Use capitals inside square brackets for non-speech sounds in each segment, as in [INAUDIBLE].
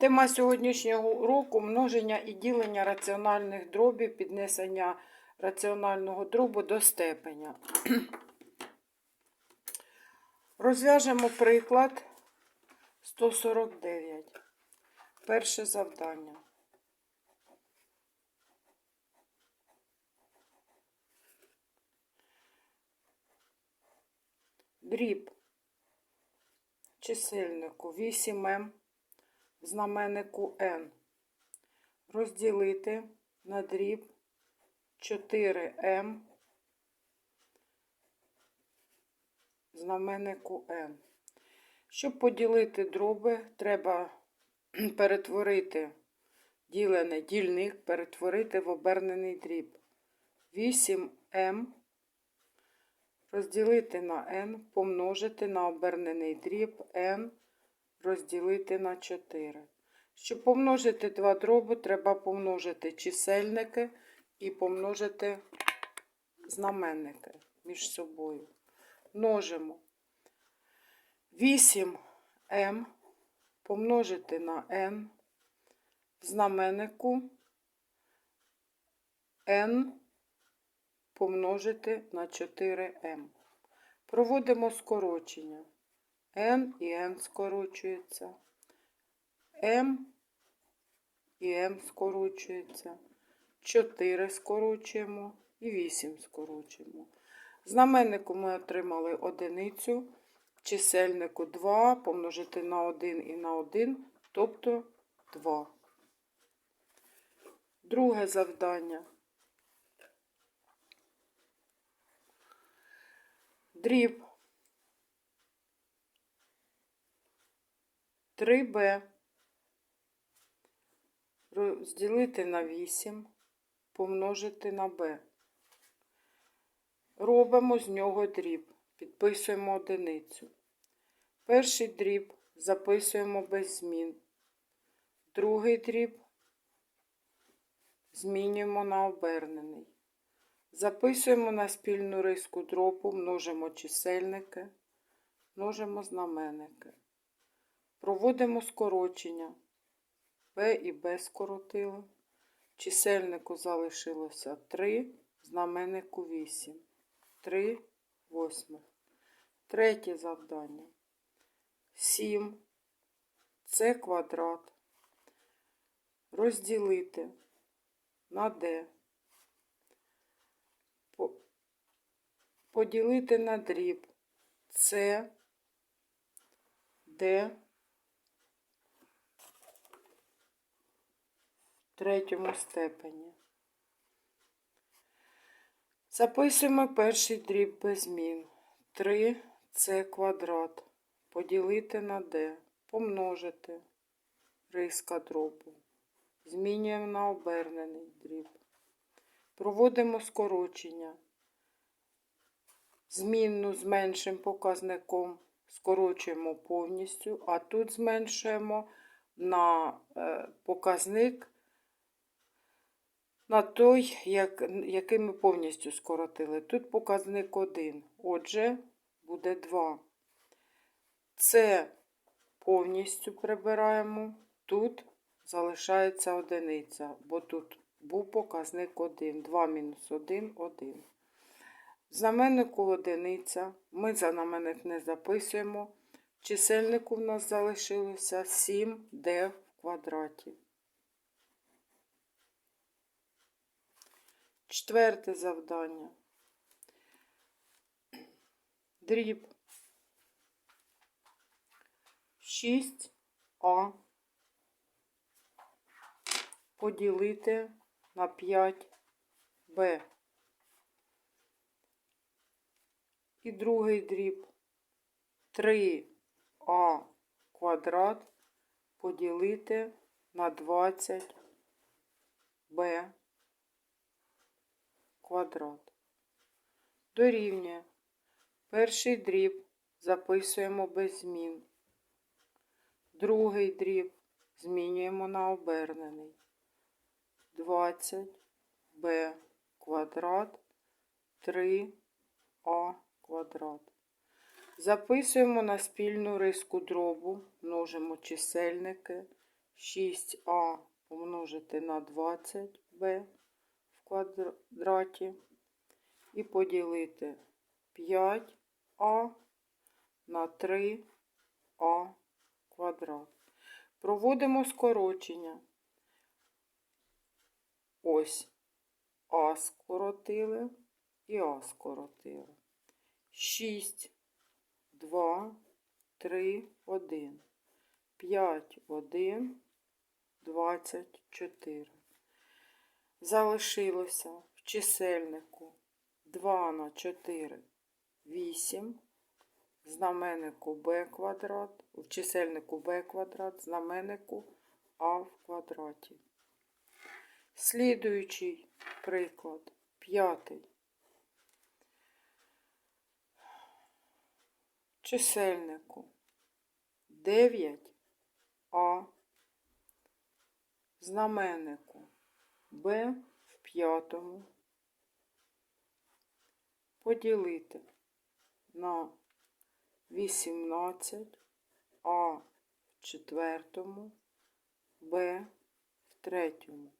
Тема сьогоднішнього уроку множення і ділення раціональних дробів, піднесення раціонального дробу до степеня. [CLEARS THROAT] Розв'яжемо приклад 149. Перше завдання. Дріб чисельнику 8m в знаменнику n розділити на дріб 4m в знаменнику n. Щоб поділити дроби, треба [CLEARS THROAT] перетворити ділений дільник, перетворити в обернений дріб. 8m розділити на n, помножити на обернений дріб n розділити на 4. Щоб помножити два дроби, треба помножити чисельники і помножити знаменники між собою. Множимо 8m помножити на n в знаменнику n помножити на 4m. Проводимо скорочення. N і n скорочується. m і m скорочується. 4 скорочуємо і 8 скорочуємо. Знаменнику ми отримали одиницю, чисельнику 2 помножити на 1 і на 1, тобто 2. Друге завдання. Дріб 3b розділити на 8, помножити на b. Робимо з нього дріб, підписуємо одиницю. Перший дріб записуємо без змін. Другий дріб змінюємо на обернений. Записуємо на спільну риску дробу, множимо чисельники, множимо знаменники. Проводимо скорочення. Б і Б скоротили. Чисельнику залишилося 3, знаменнику 8. 3 восьмих. Третє завдання. 7. Це квадрат. Розділити на D. Поділити на дріб. С, Д. третьому степені. Записуємо перший дріб без змін. 3 це квадрат. Поділити на d, помножити риска дробу. Змінюємо на обернений дріб. Проводимо скорочення. Змінну з меншим показником скорочуємо повністю, а тут зменшуємо на е, показник на той, як, який ми повністю скоротили. Тут показник 1. Отже, буде 2. Це повністю прибираємо. Тут залишається одиниця, бо тут був показник 1. 2 мінус 1 1. В знаменнику одиниця. Ми за знаменник не записуємо. В чисельнику в нас залишилося 7d в квадраті. Четверте завдання. Дріб 6а поділити на 5b. І другий дріб 3а квадрат поділити на 20b квадрат. Дорівнює. Перший дріб записуємо без змін. Другий дріб змінюємо на обернений. 20b квадрат 3а квадрат. Записуємо на спільну риску дробу, множимо чисельники 6а помножити на 20b в квадраті і поділити 5а на 3а квадрат. Проводимо скорочення. Ось а скоротили і а скоротили. 6, 2, 3, 1. 5, 1, 24. Залишилося в чисельнику 2 на 4, 8. Знаменнику b квадрат, в чисельнику b квадрат, знаменнику а в квадраті. Слідуючий приклад, п'ятий. Чисельнику 9 а знаменнику Б в п'ятому поділити на 18 А в четвертому, Б в третьому.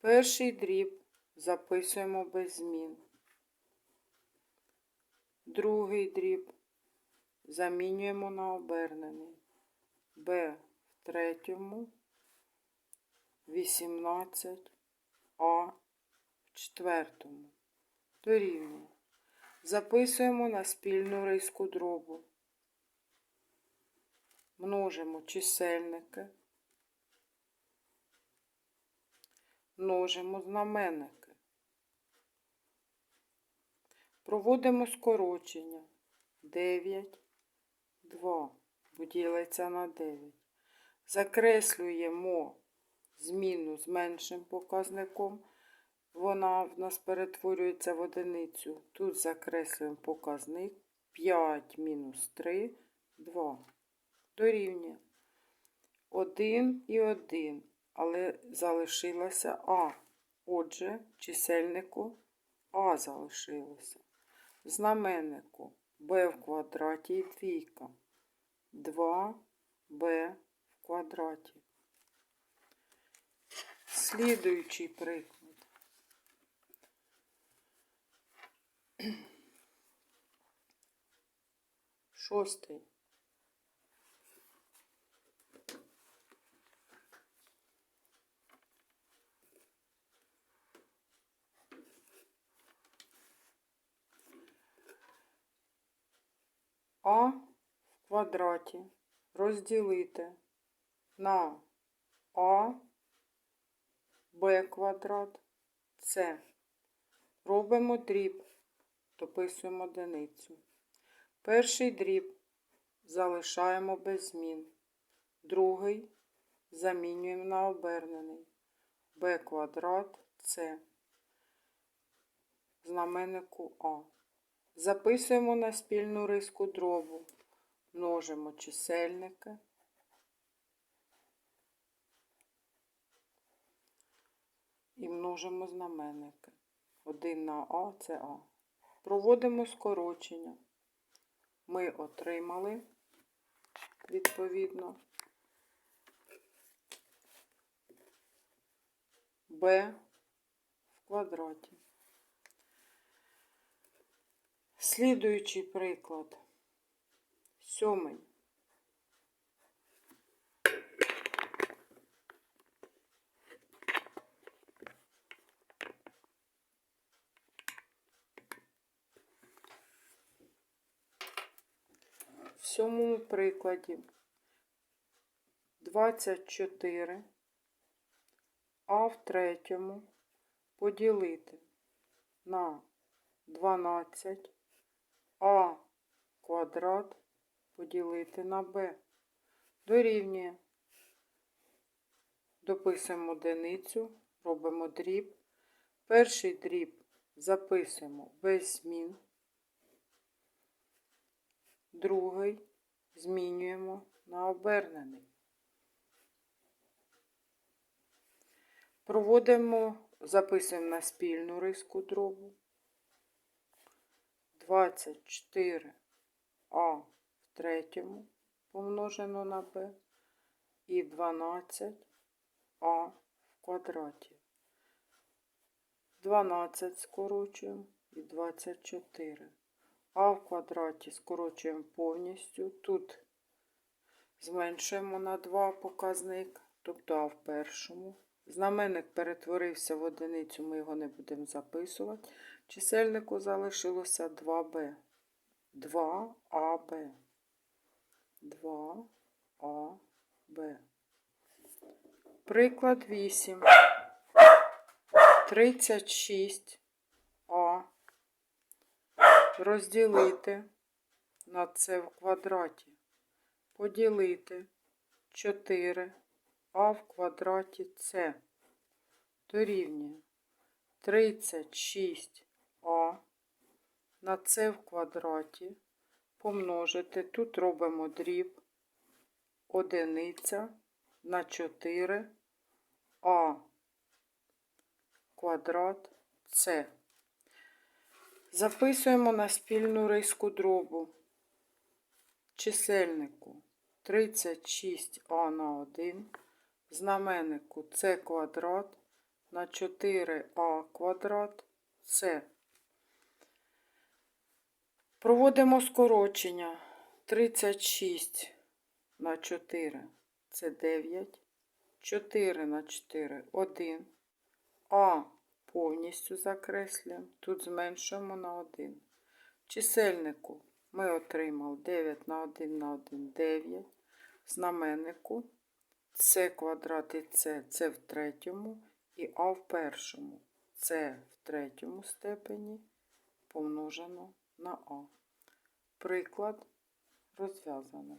Перший дріб записуємо без змін. Другий дріб замінюємо на обернений. Б в третьому, 18, А в четвертому. Дорівнює. Записуємо на спільну риску дробу. Множимо чисельники. Множимо знаменники. Проводимо скорочення. 9, 2 поділиться на 9. Закреслюємо зміну з меншим показником. Вона в нас перетворюється в одиницю. Тут закреслюємо показник 5 мінус 3, 2. Дорівнює 1 і 1, але залишилося А. Отже, чисельнику А залишилося. Знаменнику b в квадраті і двійка. 2b в квадраті. Слідуючий приклад. Шостий. А в квадраті розділити на А, Б квадрат, С. Робимо дріб, дописуємо одиницю. Перший дріб залишаємо без змін. Другий замінюємо на обернений. Б квадрат С. Знаменнику А. Записуємо на спільну риску дробу. Множимо чисельники. Множимо знаменники. 1 на А це А. Проводимо скорочення. Ми отримали відповідно Б в квадраті. Слідуючий приклад. Сьомий. Сьомому прикладі 24, а в третьому поділити на 12 а квадрат поділити на b. Дорівнює. Дописуємо одиницю, робимо дріб. Перший дріб записуємо без змін. Другий змінюємо на обернений. Проводимо, записуємо на спільну риску дробу. 24 а в третьому помножено на b і 12 а в квадраті. 12 скорочуємо і 24. А в квадраті скорочуємо повністю. Тут зменшуємо на 2 показник, тобто А в першому. Знаменник перетворився в одиницю, ми його не будемо записувати. Чисельнику залишилося 2b. 2аб. 2аб. Приклад 8. 36а розділити на це в квадраті. Поділити 4 а в квадраті це дорівнює 36а на це в квадраті помножити. Тут робимо дріб одиниця на 4 а квадрат С. Записуємо на спільну риску дробу чисельнику 36а на 1, знаменнику С квадрат на 4а квадрат С. Проводимо скорочення 36 на 4 це 9, 4 на 4 1. А повністю закреслюємо. Тут зменшуємо на 1. В чисельнику ми отримали 9 на 1 на 1 9. В знаменнику С квадрат і С це в третьому і А в першому. С в третьому степені помножено на А. Приклад розв'язано.